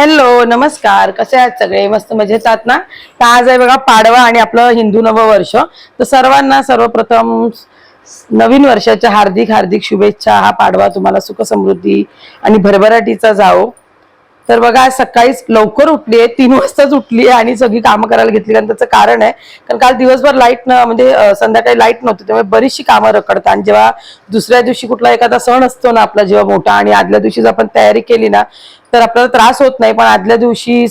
Hello नमस्कार. कसे आहात सगळे? मस्त मजेत आहात ना? तर आज आहे बघा पाडवा आणि आपलं हिंदू नववर्ष. तर सर्वांना सर्वप्रथम नवीन वर्षाच्या हार्दिक हार्दिक शुभेच्छा. हा पाडवा तुम्हाला सुखसमृद्धी आणि भरभराटीचा जाओ तर बघा आज सकाळीच लवकर उठली आहे तीन वाजताच उठली आहे आणि सगळी कामं करायला घेतली. कारण त्याचं कारण आहे कारण काल दिवसभर लाइट न म्हणजे संध्याकाळी लाइट नव्हती त्यामुळे बरीचशी कामं रखडतात. आणि जेव्हा दुसऱ्या दिवशी कुठला एखादा सण असतो ना आपला जेव्हा मोठा आणि आदल्या दिवशी जर आपण तयारी केली ना तर आपल्याला त्रास होत नाही. पण आदल्या दिवशी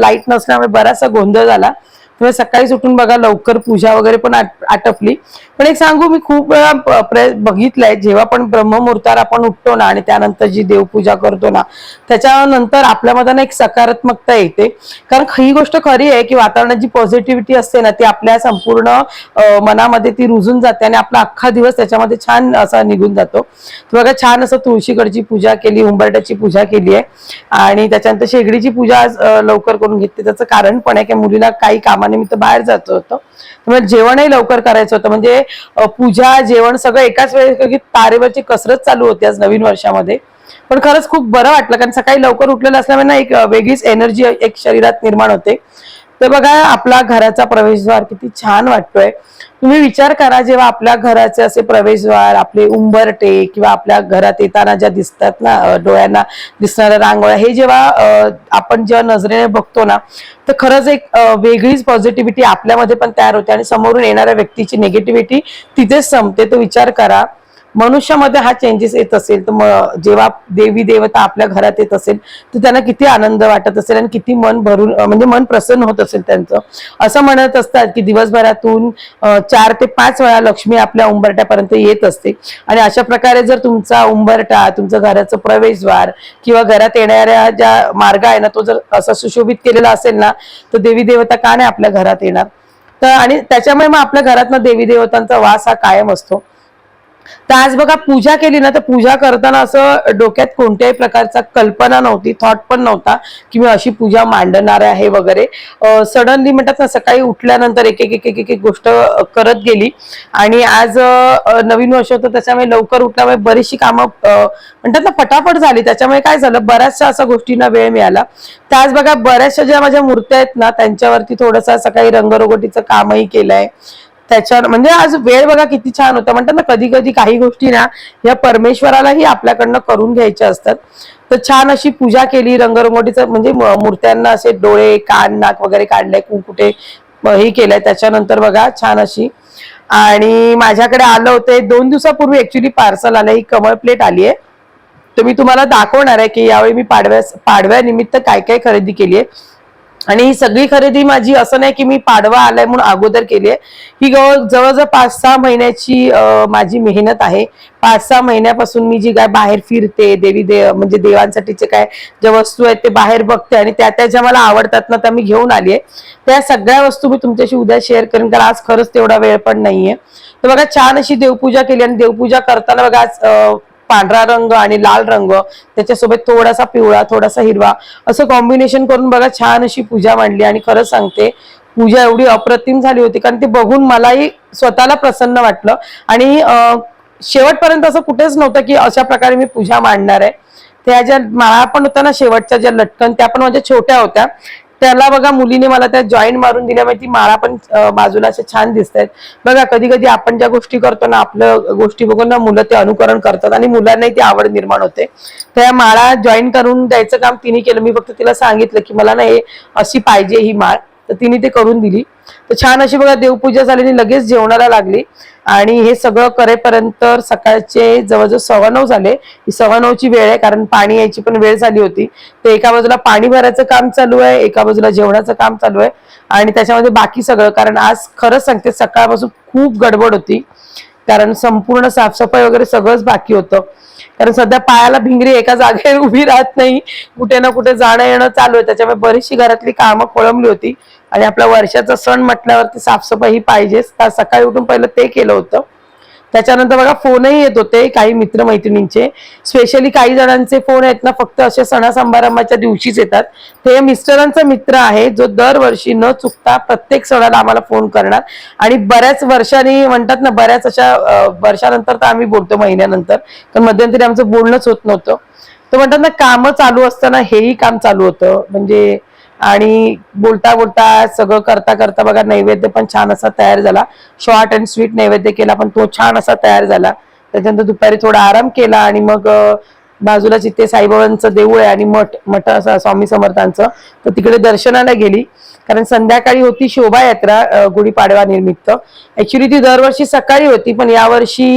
लाइट नसल्यामुळे बराचसा गोंधळ झाला. त्यामुळे सकाळीच उठून बघा लवकर पूजा वगैरे पण आटपली. पण एक सांगू मी खूप वेळा बघितलंय जेव्हा पण ब्रह्ममुहूर्तावर आपण उठतो ना आणि त्यानंतर जी देवपूजा करतो ना त्याच्यानंतर आपल्यामध्ये ना एक सकारात्मकता येते. कारण ही गोष्ट खरी आहे की वातावरणात जी पॉझिटिव्हिटी असते ना ती आपल्या संपूर्ण मनामध्ये ती रुजून जाते आणि आपला अख्खा दिवस त्याच्यामध्ये छान असा निघून जातो. बघा छान असं तुळशीकडची पूजा केली उंबरट्याची पूजा केली आहे. आणि त्याच्यानंतर शेगडीची पूजा आज लवकर करून घेतली. त्याचं कारण पण आहे की मुलीला काही कामानिमित्त बाहेर जात होतो. त्यामुळे जेवणही लवकर करायचं होतं. म्हणजे पूजा जेवण सगळं एकाच वेळेस तारेवरची कसरत चालू होती आज नवीन वर्षामध्ये. पण खरंच खूप बरं वाटलं कारण सकाळी लवकर उठलेलं असल्यामुळे ना एक वेगळीच एनर्जी एक शरीरात निर्माण होते. तर बघा आपला घराचा प्रवेशद्वार किती छान वाटतोय. तुम्ही विचार करा जेव्हा आपल्या घराचे असे प्रवेशद्वार आपले उंबरटे किंवा आपल्या घरात येताना ज्या दिसतात ना डोळ्यांना दिसणाऱ्या रांगोळ्या हे जेव्हा आपण जेव्हा नजरेने बघतो ना तर खरंच एक वेगळीच पॉझिटिव्हिटी आपल्यामध्ये पण तयार होते आणि समोरून येणाऱ्या व्यक्तीची निगेटिव्हिटी तिथेच संपते. तो विचार करा मनुष्यामध्ये हा चेंजेस येत असेल तर मग जेव्हा देवी देवता आपल्या घरात येत असेल तर त्यांना किती आनंद वाटत असेल आणि किती मन भरून म्हणजे मन प्रसन्न होत असेल त्यांचं. असं म्हणत असतात की दिवसभरातून चार ते पाच वेळा लक्ष्मी आपल्या उंबरट्यापर्यंत येत असते. आणि अशा प्रकारे जर तुमचा उंबरटा तुमचं घराचं प्रवेशद्वार किंवा घरात येणाऱ्या ज्या मार्ग आहे ना तो जर असा सुशोभित केलेला असेल ना तर देवी देवता का नाही आपल्या घरात येणार? तर आणि त्याच्यामुळे मग आपल्या घरात देवी देवतांचा वास हा कायम असतो. तर आज बघा पूजा केली ना तर पूजा करताना असं डोक्यात कोणत्याही प्रकारचा कल्पना नव्हती थॉट पण नव्हता की मी अशी पूजा मांडणार आहे वगैरे. सडनली म्हणतात ना सकाळी उठल्यानंतर एक एक एक एक एक गोष्ट करत गेली. आणि आज नवीन वर्ष होतं त्याच्यामुळे लवकर उठल्यामुळे बरीचशी कामं म्हणतात ना फटाफट झाली. त्याच्यामुळे काय झालं बऱ्याचशा अशा गोष्टींना वेळ मिळाला. तर आज बघा बऱ्याचशा ज्या माझ्या मूर्त्या आहेत ना त्यांच्यावरती थोडंसं सकाळी रंगरंगोटीचं कामही केलंय. त्याच्यावर म्हणजे आज वेळ बघा किती छान होता. म्हणतात ना कधी कधी काही गोष्टी ना या परमेश्वरालाही आपल्याकडनं करून घ्यायच्या असतात. तर छान अशी पूजा केली रंगरंगोटीचं म्हणजे म- मूर्त्यांना असे डोळे कान नाक वगैरे काढले कुठे हे केलंय. त्याच्यानंतर बघा छान अशी. आणि माझ्याकडे आलं होतं दोन दिवसापूर्वी ऍक्च्युली पार्सल आलं ही कमळ प्लेट आली आहे तर मी तुम्हाला दाखवणार आहे की यावेळी मी पाडव्या पाडव्यानिमित्त काय काय खरेदी केली आहे आणि ही सगळी खरेदी माझी असं नाही की मी पाडवा आलाय म्हणून अगोदर केली आहे. ही गव- जवळजवळ पाच सहा महिन्याची माझी मेहनत आहे. पाच सहा महिन्यापासून मी जी काय बाहेर फिरते देवी देव म्हणजे देवांसाठीचे काय ज्या वस्तू आहेत ते बाहेर बघते आणि त्या त्या ज्या मला आवडतात ना त्या मी घेऊन आली आहे. त्या सगळ्या वस्तू मी तुमच्याशी उद्या शेअर करेन कारण आज खरंच तेवढा वेळ पण नाहीये. तर बघा छान अशी देवपूजा केली आणि देवपूजा करताना बघा आज पांढरा रंग आणि लाल रंग त्याच्यासोबत थोडासा पिवळा थोडासा हिरवा असं कॉम्बिनेशन करून बघा छान अशी पूजा मांडली. आणि खरंच सांगते पूजा एवढी अप्रतिम झाली होती कारण ती बघून मलाही स्वतःला प्रसन्न वाटलं. आणि शेवटपर्यंत असं कुठेच नव्हतं की अशा प्रकारे मी पूजा मांडणार आहे. त्या ज्या माळा पण होत्या ना शेवटच्या ज्या लटकन त्या पण माझ्या छोट्या होत्या. त्याला बघा मुलीने मला त्या जॉईन मारून दिल्यामुळे म्हणजे ती माळा पण बाजूला अशा छान दिसत आहेत बघा कधी कधी आपण ज्या गोष्टी करतो ना आपलं गोष्टी बघून ना मुलं ते अनुकरण करतात आणि मुलांनाही ती आवड निर्माण होते. त्या माळा जॉईन करून द्यायचं काम तिने केलं. मी फक्त तिला सांगितलं की मला ना हे अशी पाहिजे ही माळ. तर तिने ते करून दिली. तर छान अशी बघा देवपूजा झाली आणि लगेच जेवणाला लागली. आणि हे सगळं करेपर्यंत सकाळचे जवळजवळ सव्वा नऊ झाले. ही सव्वा नऊची वेळ आहे कारण पाणी यायची पण वेळ झाली होती. तर एका बाजूला पाणी भरायचं काम चालू आहे एका बाजूला जेवणाचं काम चालू आहे. आणि त्याच्यामध्ये बाकी सगळं कारण आज खरंच सांगते सकाळपासून खूप गडबड होती. कारण संपूर्ण साफसफाई वगैरे सगळंच बाकी होतं. कारण सध्या पायाला भिंगरी एका जागेवर उभी राहत नाही. कुठे ना कुठे जाणं येणं चालू आहे. त्याच्यामुळे बरीचशी घरातली कामं खोळंबली होती. आणि आपला वर्षाचा सण म्हटल्यावरती साफसफाई पाहिजेच. सकाळी उठून पहिलं ते केलं होतं. त्याच्यानंतर बघा फोनही येत होते काही मित्रमैत्रिणींचे. स्पेशली काही जणांचे फोन आहेत ना फक्त असे सणा समारंभाच्या दिवशीच येतात. ते मिस्टरांचा मित्र आहे जो दरवर्षी न चुकता प्रत्येक सणाला आम्हाला फोन करणार. आणि बऱ्याच वर्षांनी म्हणतात ना बऱ्याच अशा वर्षानंतर तर आम्ही बोलतो महिन्यानंतर. कारण मध्यंतरी आमचं बोलणंच होत नव्हतं. तर म्हणतात ना कामं चालू असताना हेही काम चालू होतं. म्हणजे आणि बोलता बोलता सगळं करता करता बघा नैवेद्य पण छान असा तयार झाला. शॉर्ट अँड स्वीट नैवेद्य केला पण तो छान असा तयार झाला. त्याच्यानंतर दुपारी थोडा आराम केला आणि मग बाजूला जिथे साईबाबांचं देऊळ आहे आणि मठ मठ असं स्वामी समर्थांचं तर तिकडे दर्शनाला गेली. कारण संध्याकाळी होती शोभायात्रा गुढीपाडवा निमित्त. ऍक्च्युली ती दरवर्षी सकाळी होती पण यावर्षी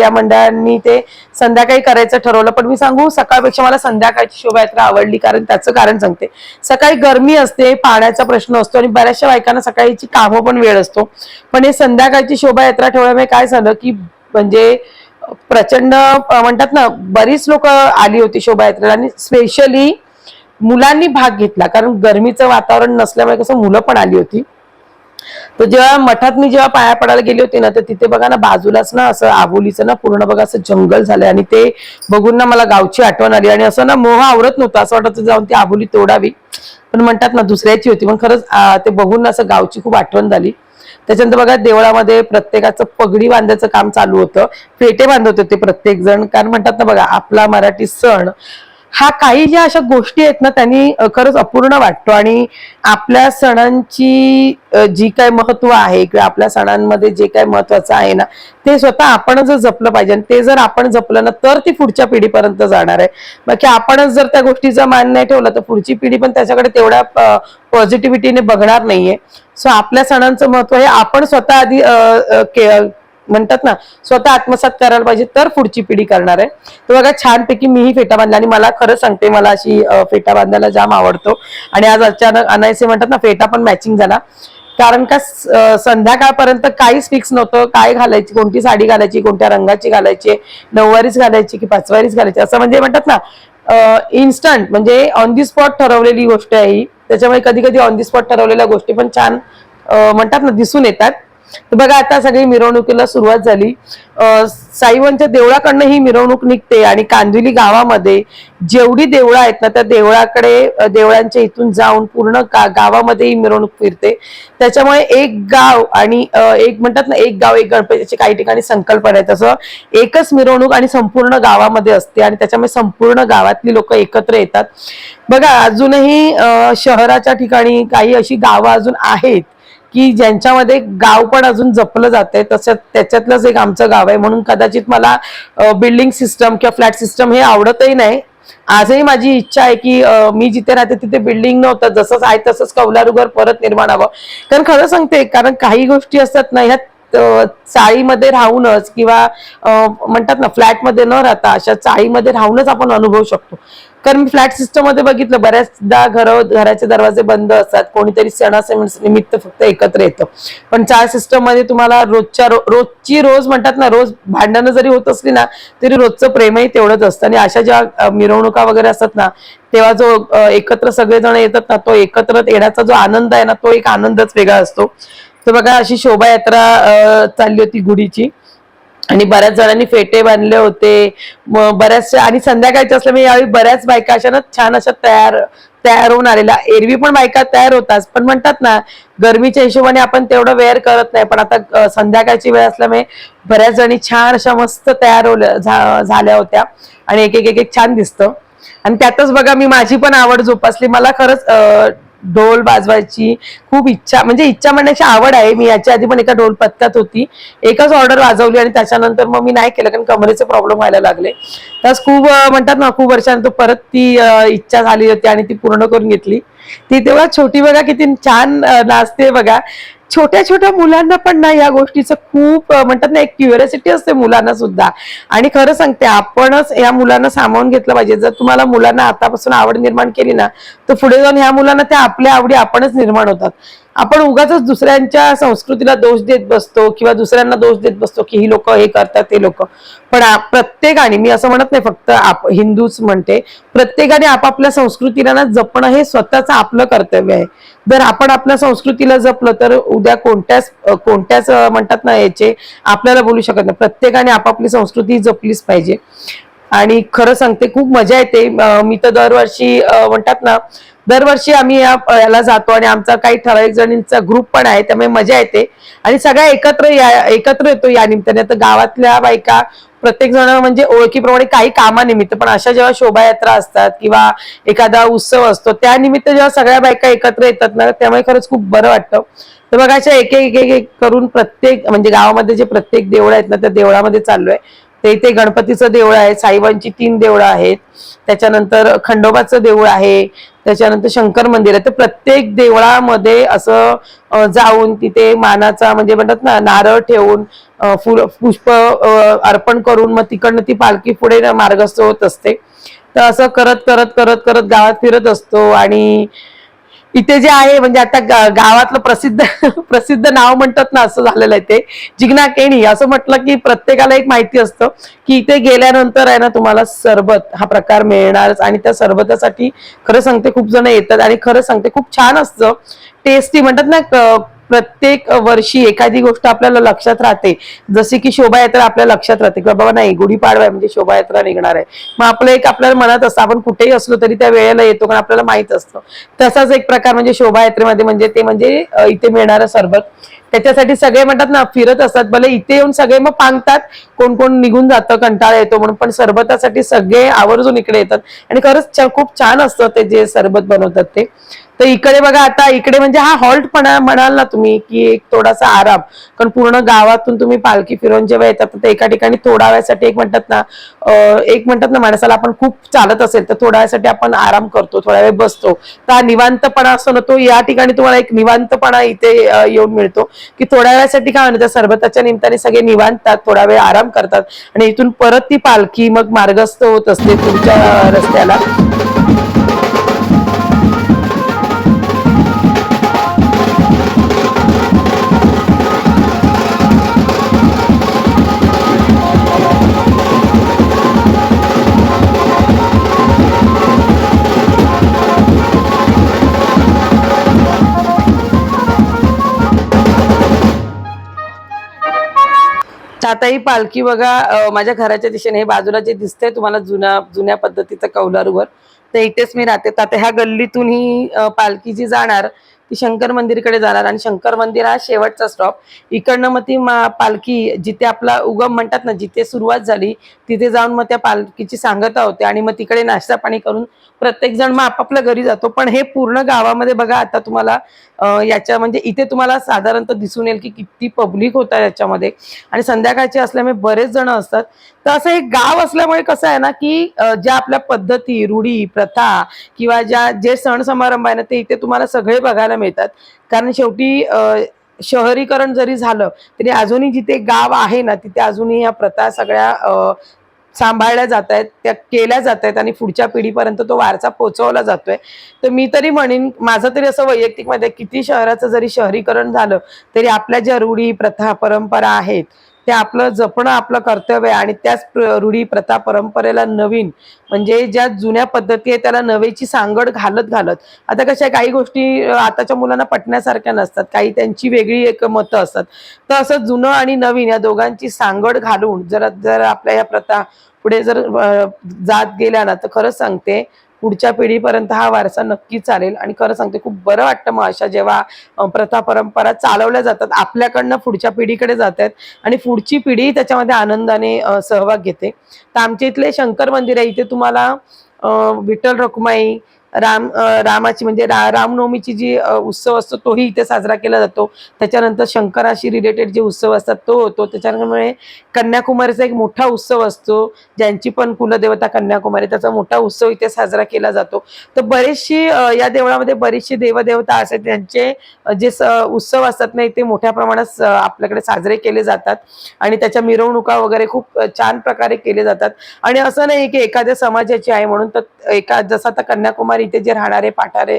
या मंडळांनी ते संध्याकाळी करायचं ठरवलं. पण मी सांगू सकाळपेक्षा मला संध्याकाळची शोभायात्रा आवडली कारण त्याचं कारण सांगते. सकाळी गरमी असते पाण्याचा प्रश्न असतो आणि बऱ्याचशा बायकांना सकाळीची कामं पण वेळ असतो. पण हे संध्याकाळची शोभायात्रा ठेवल्यामुळे काय झालं की म्हणजे प्रचंड म्हणतात ना बरीच लोक आली होती शोभायात्रेला आणि स्पेशली मुलांनी भाग घेतला कारण गरमीचं वातावरण नसल्यामुळे कसं मुलं पण आली होती. तर जेव्हा मठात मी जेव्हा पाया पडायला गेली होती ना तर तिथे बघा ना बाजूलाच ना असं आबोलीचं ना पूर्ण बघा असं जंगल झालंय. आणि ते बघून ना मला गावची आठवण आली. आणि असं ना मोह आवरत नव्हतं असं वाटत जाऊन ती आबोली तोडावी. पण म्हणतात ना दुसऱ्याची होती. पण खरंच ते बघून ना असं गावची खूप आठवण झाली. त्याच्यानंतर बघा देवळामध्ये प्रत्येकाचं पगडी बांधायचं काम चालू होतं. फेटे बांधत होते प्रत्येक जण कारण म्हणतात ना बघा आपला मराठी सण हा काही ज्या अशा गोष्टी आहेत ना त्यांनी खरंच अपूर्ण वाटतो. आणि आपल्या सणांची जी काय महत्त्व आहे किंवा आपल्या सणांमध्ये जे काय महत्वाचं आहे ना ते स्वतः आपणच जर जपलं पाहिजे आणि ते जर आपण जपलं ना तर ती पुढच्या पिढीपर्यंत जाणार आहे. बाकी आपणच जर त्या गोष्टीचा मान नाही ठेवला तर पुढची पिढी पण त्याच्याकडे तेवढ्या पॉझिटिव्हिटीने बघणार नाहीये. सो आपल्या सणांचं महत्त्व हे आपण स्वतः आधी के- म्हणतात ना स्वतः आत्मसात करायला पाहिजे तर पुढची पिढी करणार आहे. तर बघा छानपैकी मीही फेटा बांधला आणि मला खरं सांगते मला अशी फेटा बांधायला जाम आवडतो. आणि आज अचानक अनायसे म्हणतात ना फेटा पण मॅचिंग झाला. कारण का संध्याकाळपर्यंत काहीच फिक्स नव्हतं. काय घालायची कोणती साडी घालायची कोणत्या रंगाची घालायची नऊवारीच घालायची की पाचवारीच घालायची? असं म्हणजे म्हणतात ना इन्स्टंट म्हणजे ऑन दी स्पॉट ठरवलेली गोष्ट आहे ही. त्याच्यामुळे कधी कधी ऑन दी स्पॉट ठरवलेल्या गोष्टी पण छान म्हणतात ना दिसून येतात. तर बघा आता सगळी मिरवणुकीला सुरुवात झाली. अं, साईबांच्या देवळाकडनं ही मिरवणूक निघते आणि कांदिवली गावामध्ये जेवढी देवळं आहेत ना त्या देवळाकडे देवळांच्या इथून जाऊन पूर्ण गा- गावामध्ये ही मिरवणूक फिरते. त्याच्यामुळे एक गाव आणि एक म्हणतात ना एक गाव एक गणपतीची काही ठिकाणी संकल्पना आहे तसं एकच मिरवणूक आणि संपूर्ण गावामध्ये असते आणि त्याच्यामुळे संपूर्ण गावातली लोक एकत्र येतात. बघा अजूनही शहराच्या ठिकाणी काही अशी गावं अजून आहेत. की ज्यांच्यामध्ये गाव पण अजून जपलं जाते तसं त्याच्यातलंच एक आमचं गाव आहे. म्हणून कदाचित मला बिल्डिंग सिस्टम किंवा फ्लॅट सिस्टम हे आवडतही नाही. आजही माझी इच्छा आहे की मी जिथे राहते तिथे बिल्डिंग नव्हतं. जसंच आहे तसंच कौलारुगर परत निर्माण हवं. कारण खरं सांगते कारण काही गोष्टी असतात ना ह्या चाळीमध्ये राहूनच किंवा म्हणतात ना फ्लॅटमध्ये न राहता अशा चाळीमध्ये राहूनच आपण अनुभवू शकतो. कारण मी फ्लॅट सिस्टममध्ये बघितलं बऱ्याचदा घर घराचे दरवाजे बंद असतात कोणीतरी सणानिमित्त फक्त एकत्र येतं. पण चाळ सिस्टममध्ये तुम्हाला रोजच्या रो- रोजची रोज म्हणतात ना रोज भांडणं जरी होत असली ना तरी रोजचं प्रेमही तेवढंच असतं. आणि अशा ज्या मिरवणुका वगैरे असतात ना तेव्हा जो एकत्र सगळेजण येतात ना तो एकत्र येण्याचा जो आनंद आहे ना तो एक आनंदच वेगळा असतो. तर बघा अशी शोभायात्रा चालली होती गुढीची. आणि बऱ्याच जणांनी फेटे बांधले होते. बऱ्याचशा आणि संध्याकाळचे असल्यामुळे म्हणजे यावेळी बऱ्याच बायका अशा ना छान अशा तयार तयार होऊन आलेल्या. एरवी पण बायका तयार होतात पण म्हणतात ना गरमीच्या हिशोबाने आपण तेवढं वेअर करत नाही. पण आता संध्याकाळची वेळ असल्यामुळे बऱ्याच जणी छान अशा मस्त तयार होल्या- झा- झाल्या होत्या. आणि एक एक एक एक छान दिसतं. आणि त्यातच बघा मी माझी पण आवड जोपासली. मला खरंच ढोल वाजवायची खूप इच्छा म्हणजे इच्छा म्हणण्याची आवड आहे. मी याच्या आधी पण एका ढोल पत्त्यात होती. एकच ऑर्डर वाजवली आणि त्याच्यानंतर मग मी नाही केलं कारण कमरेचे प्रॉब्लेम व्हायला लागले. त्यास खूप म्हणतात ना खूप वर्षानंतर परत ती इच्छा झाली होती आणि ती पूर्ण करून घेतली. ती तेव्हा छोटी बघा किती छान नाचते बघा. छोट्या छोट्या मुलांना पण ना या गोष्टीचं खूप म्हणतात ना एक क्युरियोसिटी असते मुलांना सुद्धा. आणि खरं सांगते आपणच या मुलांना सामावून घेतलं पाहिजे. जर तुम्हाला मुलांना आतापासून आवड निर्माण केली ना तर पुढे जाऊन ह्या मुलांना त्या आपल्या आवडी आपणच निर्माण होतात. आपण उगाच दुसऱ्यांच्या संस्कृतीला दोष देत बसतो किंवा दुसऱ्यांना दोष देत बसतो की ही लोक हे करतात ते लोक. पण प्रत्येकाने मी असं म्हणत नाही फक्त आप हिंदूच म्हणते प्रत्येकाने आपापल्या संस्कृतीला ना जपणं हे स्वतःच आपलं कर्तव्य आहे. जर आपण आपल्या संस्कृतीला जपलं तर उद्या कोणत्याच कोणत्याच म्हणतात ना याचे आपल्याला बोलू शकत नाही. प्रत्येकाने आपापली संस्कृती जपलीच पाहिजे. आणि खरं सांगते खूप मजा येते. मी तर दरवर्षी म्हणतात ना दरवर्षी आम्ही याला जातो आणि आमचा काही ठराविक जणींचा ग्रुप पण आहे त्यामुळे मजा येते. आणि सगळ्या एकत्र या एकत्र येतो या निमित्ताने. आता गावातल्या बायका प्रत्येक जण म्हणजे ओळखीप्रमाणे काही कामानिमित्त पण अशा जेव्हा शोभायात्रा असतात किंवा एखादा उत्सव असतो त्या निमित्त जेव्हा सगळ्या बायका एकत्र येतात ना त्यामुळे खरंच खूप बरं वाटतं. तर बघा अशा एक एक एक एक करून प्रत्येक म्हणजे गावामध्ये जे प्रत्येक देवळ आहेत ना त्या देवळामध्ये चाललोय. ते इथे गणपतीचं देऊळ आहे साईबांची तीन देवळं आहेत. त्याच्यानंतर खंडोबाचं देऊळ आहे त्याच्यानंतर शंकर मंदिर आहे. तर प्रत्येक देवळामध्ये असं जाऊन तिथे मानाचा म्हणजे म्हणतात ना नारळ ठेवून फुल पुष्प अर्पण करून मग तिकडनं ती पालखी पुढे मार्गस्थ होत असते. तर असं करत करत करत करत गावात फिरत असतो आणि इथे जे आहे म्हणजे आता गा- गावातलं प्रसिद्ध प्रसिद्ध नाव म्हणतात ना असं झालेलं आहे ते. जिग्ना केणी असं म्हटलं की प्रत्येकाला एक माहिती असतं की इथे गेल्यानंतर आहे ना तुम्हाला सरबत हा प्रकार मिळणारच. आणि त्या सरबतासाठी खरं सांगते खूप जण येतात. आणि खरं सांगते खूप छान असतं. टेस्टी म्हणतात ना क- प्रत्येक वर्षी एखादी गोष्ट आपल्याला लक्षात राहते. जसे की शोभायात्रा आपल्या लक्षात राहते. किंवा बाबा नाही गुढीपाडवा आहे म्हणजे शोभायात्रा निघणार आहे. मग आपलं एक आपल्याला मनात असतं आपण कुठेही असलो तरी त्या वेळेला येतो कारण आपल्याला माहीत असतं. तसाच एक प्रकार म्हणजे शोभायात्रेमध्ये म्हणजे ते म्हणजे इथे मिळणारं सरबत. त्याच्यासाठी सगळे म्हणतात ना फिरत असतात. भले इथे येऊन सगळे मग पांगतात कोण कोण निघून जातं कंटाळा येतो म्हणून. पण सरबतासाठी सगळे आवर्जून इकडे येतात. आणि खरंच खूप छान असतं ते जे सरबत बनवतात ते. तर इकडे बघा आता इकडे म्हणजे हा हॉल्ट पण म्हणाल ना तुम्ही की एक थोडासा आराम. कारण पूर्ण गावातून तुम्ही पालखी फिरून जेव्हा येतात तर एका ठिकाणी थोडा वेळासाठी एक म्हणतात ना एक म्हणतात ना माणसाला आपण खूप चालत असेल तर थोड्या वेळासाठी आपण आराम करतो थोडा वेळ बसतो. तर हा निवांतपणा असतो ना तो या ठिकाणी तुम्हाला एक निवांतपणा इथे येऊन मिळतो. की थोड्या वेळासाठी काय म्हणतात सरबताच्या निमित्ताने सगळे निवांतात थोडा वेळ आराम करतात. आणि इथून परत ती पालखी मग मार्गस्थ होत असते तुमच्या रस्त्याला. आता ही पालखी बघा माझ्या घराच्या दिशेने हे बाजूला जे दिसतंय तुम्हाला जुन्या जुन्या पद्धतीचं कौलारूवर तर इथेच मी राहते. तर आता ह्या गल्लीतून ही पालखी जी जाणार ती शंकर मंदिरकडे जाणार आणि शंकर मंदिर हा शेवटचा स्टॉप इकडनं मग ती मा- पालखी जिथे आपला उगम म्हणतात ना जिथे सुरुवात झाली तिथे जाऊन मग त्या पालखीची सांगता होते आणि मग तिकडे नाश्ता पाणी करून प्रत्येक जण मग आपापल्या घरी जातो. पण हे पूर्ण गावामध्ये बघा आता तुम्हाला याच्या म्हणजे इथे तुम्हाला साधारणतः दिसून येईल की किती पब्लिक होता याच्यामध्ये. आणि संध्याकाळचे असल्यामुळे बरेच जण असतात. तर असं एक गाव असल्यामुळे कसं आहे ना की ज्या आपल्या पद्धती रूढी प्रथा किंवा ज्या जे सण समारंभ आहे ना ते इथे तुम्हाला सगळे बघायला मिळतात. कारण शेवटी शहरीकरण जरी झालं तरी अजूनही जिथे गाव आहे ना तिथे अजूनही या प्रथा सगळ्या सांभाळल्या जात आहेत त्या केल्या जात आहेत आणि पुढच्या पिढीपर्यंत तो वारसा पोचवला जातोय. तर मी तरी म्हणेन माझं तरी असं वैयक्तिकमध्ये किती शहराचं जरी शहरीकरण झालं तरी आपल्या ज्या रूढी प्रथा परंपरा आहेत ते आपलं जपणं आपलं कर्तव्य आहे. आणि त्याच रूढी प्रथा परंपरेला नवीन म्हणजे ज्या जुन्या पद्धती आहे त्याला नवेची सांगड घालत घालत. आता कशा काही गोष्टी आताच्या मुलांना पटण्यासारख्या नसतात. काही त्यांची वेगळी एक मतं असतात. तर असं जुनं आणि नवीन या दोघांची सांगड घालून जर जर आपल्या या प्रथा पुढे जर जात गेल्या ना तर खरंच सांगते पुढच्या पिढीपर्यंत हा वारसा नक्की चालेल. आणि खरं सांगते खूप बरं वाटतं मग अशा जेव्हा प्रथा परंपरा चालवल्या जातात आपल्याकडनं पुढच्या पिढीकडे जात आहेत. आणि पुढची पिढी त्याच्यामध्ये आनंदाने सहभाग घेते. तर आमच्या इथले शंकर मंदिर आहे इथे तुम्हाला विठ्ठल रखुमाई राम रामाची म्हणजे रा- रामनवमीची जी उत्सव असतो तोही इथे साजरा केला जातो. त्याच्यानंतर शंकराशी रिलेटेड जे उत्सव असतात तो होतो. त्याच्यामुळे कन्याकुमारीचा एक मोठा उत्सव असतो ज्यांची पण कुलदेवता कन्याकुमारी त्याचा मोठा उत्सव इथे साजरा केला जातो. तर बरेचशी या देवळामध्ये बरीचशी देवदेवता असतात त्यांचे जे स- उत्सव असतात ना इथे मोठ्या प्रमाणात आपल्याकडे साजरे केले जातात. आणि त्याच्या मिरवणुका वगैरे खूप छान प्रकारे केले जातात. आणि असं नाही की एखाद्या समाजाची आहे म्हणून तर एका जसं आता कन्याकुमारी इथे जे राहणारे पाठारे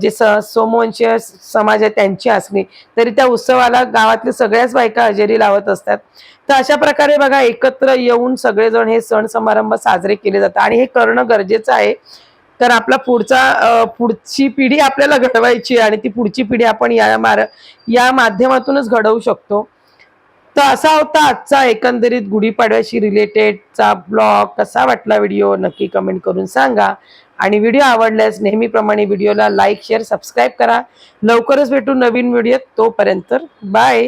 जे स सोमवंशीय समाज आहे त्यांची असली तरी त्या उत्सवाला गावातले सगळ्याच बायका हजेरी लावत असतात. तर अशा प्रकारे बघा एकत्र येऊन सगळेजण हे सण समारंभ साजरे केले जातात. आणि हे करणं गरजेचं आहे. तर आपला पुढचा पुढची पिढी आपल्याला घडवायची आहे आणि ती पुढची पिढी आपण या मार या माध्यमातूनच घडवू शकतो. तर असा होता आजचा एकंदरीत गुढीपाडव्याशी रिलेटेडचा ब्लॉग कसा वाटला व्हिडिओ नक्की कमेंट करून सांगा. आणि व्हिडिओ आवडल्यास नेहमीप्रमाणे व्हिडिओला लाईक शेअर सबस्क्राईब करा. लवकरच भेटू नवीन व्हिडिओ तोपर्यंत बाय